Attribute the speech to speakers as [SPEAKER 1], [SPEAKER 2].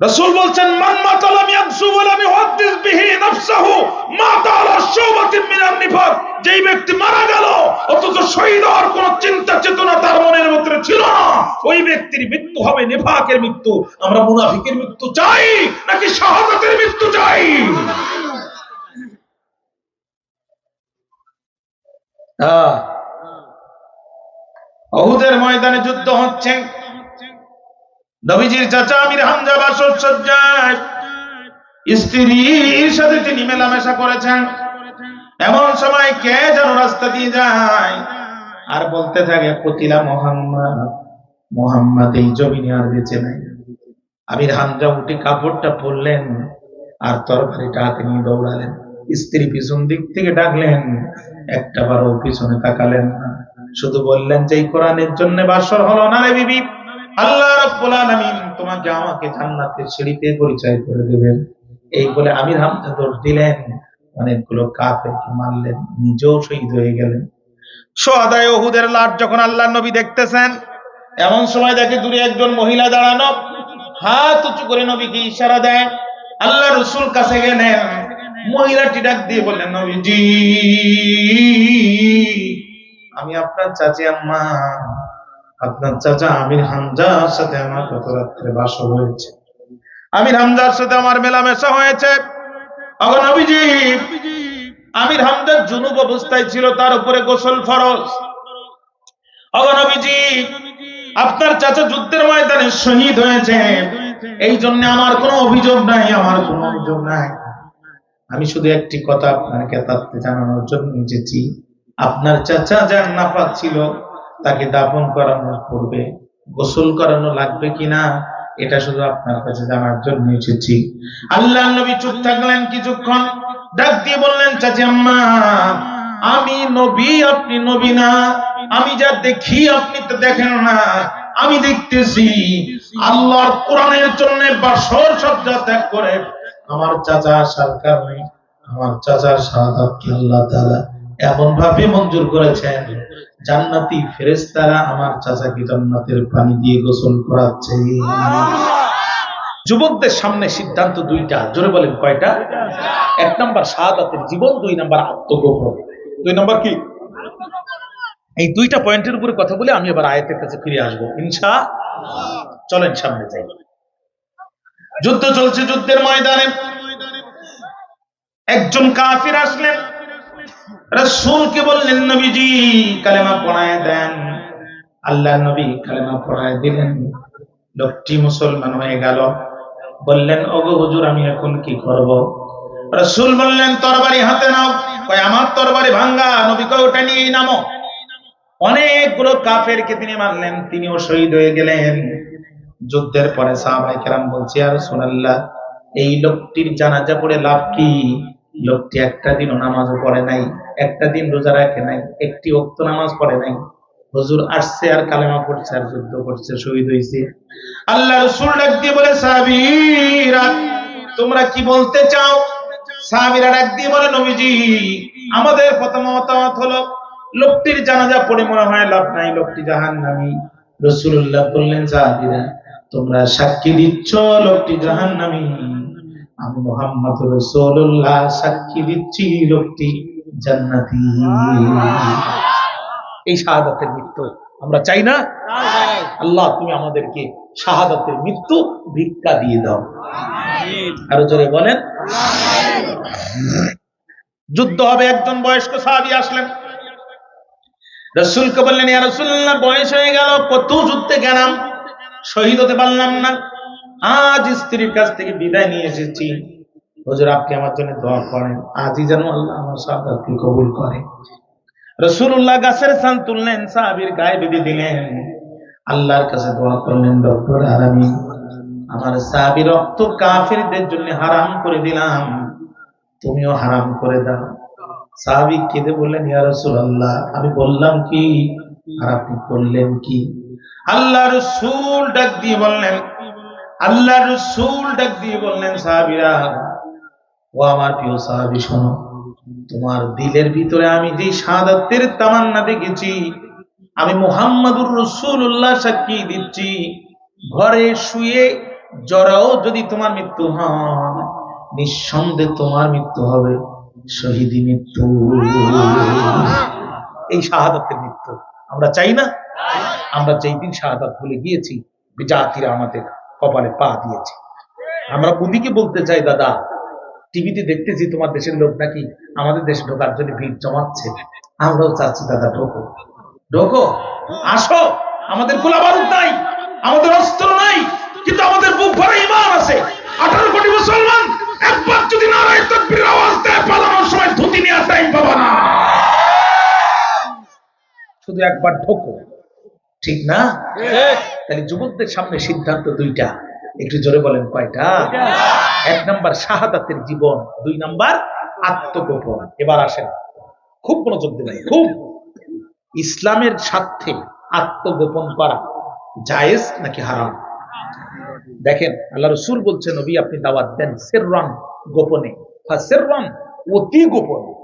[SPEAKER 1] রাসূল বলছেন মান মিনান যেই ব্যক্তি মারা গেল, অথচ শহীদ হওয়ার কোন চিন্তা চেতনা তার মনের ছিল না। ওই ব্যক্তির মৃত্যু হবে নিফাকের মৃত্যু। আমরা মুনাফিকের মৃত্যু চাই, নাকি শাহাদাতের মৃত্যু চাই? অহুদের ময়দানে যুদ্ধ হচ্ছে। নবীজির চাচা আমির হামজা বাসর সজ্জায় স্ত্রীর সাথে তিনি মেলামেশা করেছেন। এমন সময় কে যেন রাস্তা দিয়ে যায় আর বলতে থাকে কতিলা মোহাম্মদ মোহাম্মদ এই জমিনে আর বেঁচে নাই। আমির হামজা উঠে কাপড়টা পরলেন আর তরবারিটা হাতে নিয়ে দৌড়ালেন। স্ত্রী পিছন দিক থেকে ডাকলেন, একটা বারও পিছনে তাকালেন না। শুধু বললেন যে এই কোরআনের জন্য বাসর হলো না রে বিবি? আল্লাহ রাব্বুল আলামিন তোমাকে আমাকে জান্নাতের সিঁড়িতে পরিচয় করে দেবেন। এই বলে আমির হামজা দৌড় দিলেন, অনেকগুলো কাফেরকে মারলেন, নিজেও শহীদ হয়ে গেলেন। সোহাদায় ওহুদের লাট যখন আল্লাহ নবী দেখতেছেন, এমন সময় দেখে দূরে একজন মহিলা দাঁড়ানো, হাত উঁচু করে নবীকে ইশারা দেয়, আল্লাহ রসুল কাছে গেলেন। মহিলাটি ডাক দিয়ে বললেন, নবীজি, আমি আপনার চাচি আম্মা। আপনার চাচা আমির হামজার সাথে আমার গত রাত্রে বাস হয়েছে। আমির হামজার সাথে আমার মেলামেশা হয়েছে। আমির হামজার জুনুব অবস্থায় ছিল, তার উপরে গোসল ফরজ। অগো নবীজি, আপনার চাচা যুদ্ধের ময়দানে শহীদ হয়েছে। এই জন্য আমার কোনো অভিযোগ নাই, আমার কোনো অভিযোগ নাই। আমি শুধু একটি কথা আপনাকে তাতে জানানোর জন্য এসেছি। আপনার চাচা যার নাপাক ছিল তাকে দাফন করানোর পূর্বে গোসল করানো লাগবে কিনা, এটা শুধু আপনার কাছে জানার জন্য এসেছি। আল্লাহ নবী চুপ থাকলেন কিছুক্ষণ, ডাক দিয়ে বললেন, চাচি আম্মা, আমি নবী, আপনি নবী না। আমি যা দেখি, আপনি তো দেখেন না। আমি দেখতেছি আল্লাহর কোরআনের জন্য বাসর সজ্জা ত্যাগ করে। আমার চাচা আসার কারণে, আমার চাচার শাহাদাতকে আল্লাহ তাআলা এমন ভাবে মঞ্জুর করেছেন, জান্নাতি ফেরেশতারা আমার চাচাকে জান্নাতের পানি দিয়ে গোসল করাচ্ছে। যুবকদের সামনে সিদ্ধান্ত দুইটা, জোরে বলেন কয়টা? এক নাম্বার শাহাদাতের জীবন, দুই নাম্বার আত্মগোপন। দুই নাম্বার কি? এই দুইটা পয়েন্টের উপরে কথা বলে আমি আবার আয়াতের কাছে ফিরে আসব, ইনশা চলেন সামনে যাই। যুদ্ধ চলছে যুদ্ধের ময়দানে। একজন কাফির আসলেন রসুলকে বললেন, নবীজি, কালেমা পড়ায় দেন। আল্লাহ নবী কালেমা পড়ায় দিলেন। লোকটি মুসলমান হয়ে গেল। বললেন, ওগো হুজুর, আমি এখন কি করব? রসুল বললেন, তরবারি হাতে নাও। কয়, আমার তরবারি ভাঙ্গা। নবী কয়, ওটা নিয়েই নামো। অনেকগুলো কাফেরকে তিনি মারলেন, তিনিও শহীদ হয়ে গেলেন। যুদ্ধের পরে সাহাবাই কেরাম বলছি আর সোনাল্লাহ এই লোকটির জানাজা পড়ে লাভ কি? লোকটি একটা দিনও নামাজও পড়ে নাই। একটা দিন রোজা রাখে নাই, একটি অক্ত নামাজ পড়ে নাই। হুজুর আসছে আর কালেমা পড়ছে আর যুদ্ধ করছে, শহীদ হয়েছে আল্লাহ রসুল ডাক দিয়ে বলে সাহাবীরা তোমরা কি বলতে চাও? সাহাবীরা ডাক দিয়ে বলে, নবীজি, আমাদের প্রথম মতামত হলো, লোকটির জানাজা পড়ে মনে হয় লাভ নাই, লোকটি জাহান নামি রসুল্লাহ বললেন, সাহাবীরা, তোমরা সাক্ষী দিচ্ছ, লোকটি জাহান নামি আমি মোহাম্মদ রসুল্লাহ সাক্ষী দিচ্ছি, লোকটি জান্নাতি। এই শাহাদাতের মৃত্যু আমরা চাই না। আল্লাহ, তুমি আমাদেরকে শাহাদাতের মৃত্যু ভিক্ষা দিয়ে দাও। আরও জোরে বলেন। যুদ্ধ হবে, একজন বয়স্ক সাহাবি আসলেন। রসুলকে বললেন রসুল্লাহ বয়স হয়ে গেল, কত যুদ্ধে গেলাম? শহীদ হতে পারলাম না। আজ স্ত্রীর কাছ থেকে বিদায় নিয়ে এসেছি। হুজুর, আপনি আমার জন্য দোয়া করেন। আজই যেন আল্লাহ আমার কবুল করে। রসুল্লাহ গাছের তুললেন, সাহাবির গায়ে বেঁধে দিলেন। আল্লাহর কাছে দোয়া করলেন ডক্টর আরামি আমার সাহাবি রক্ত কাফিরদের জন্য হারাম করে দিলাম। তুমিও হারাম করে দাও। সাহাবি কেঁদে বললেন, ইয়া রাসূলুল্লাহ, আমি বললাম কি? আর আপনি করলেন কি? আল্লাহ রসুল ডাক দিয়ে বললেন, আল্লাহ রসুল ডাক দিয়ে বললেন, সাহাবিরা ও আমার প্রিয় সাহাবি, শোনো, তোমার দিলের ভিতরে আমি যে শাহাদাতের তামান্না দেখেছি, আমি মোহাম্মদুর রসুল্লাহ সাক্ষী দিচ্ছি। ঘরে শুয়ে জরাও যদি তোমার মৃত্যু হয়, নিঃসন্দেহে তোমার মৃত্যু হবে, শহীদি মৃত্যু। এই শাহাদাতের মৃত্যু আমরা চাই না? আমরা যেই দিন শাহাদাত ভুলে গিয়েছি জাতিরা আমাদের কপালে পা দিয়েছে। আমরা ওদিকে বলতে চাই, দাদা টিভিতে দেখতেছি তোমার দেশের লোক নাকি আমাদের দেশে ঢোকার জন্য ভিড় জমাচ্ছে। আমরাও চাচ্ছি দাদা ঢোকো। ঢোকো? আসো। আমাদের গোলা বারুদ নাই আমাদের অস্ত্র নাই কিন্তু আমাদের বুক ভরে ইমান আছে। আঠারো কোটি মুসলমান একবার যদি নারায় তকবীর আওয়াজ দেয় পালানোর সময় ধুতি নিয়ে টাইম পাবা না। শুধু একবার ঢোকো। ঠিক না? তাহলে যুবকদের সামনে সিদ্ধান্ত দুইটা। একটু জোরে বলেন কয়টা? এক নাম্বার শাহাদাতের জীবন, দুই নাম্বার আত্মগোপন। এবার আসেন। খুব মনোযোগ দেবেন খুব। ইসলামের স্বার্থে আত্মগোপন করা জায়েজ নাকি হারাম? দেখেন, আল্লাহ রসুল বলছেন, নবী, আপনি দাওয়াত দেন সেররান গোপনে। সেররান অতি গোপনে।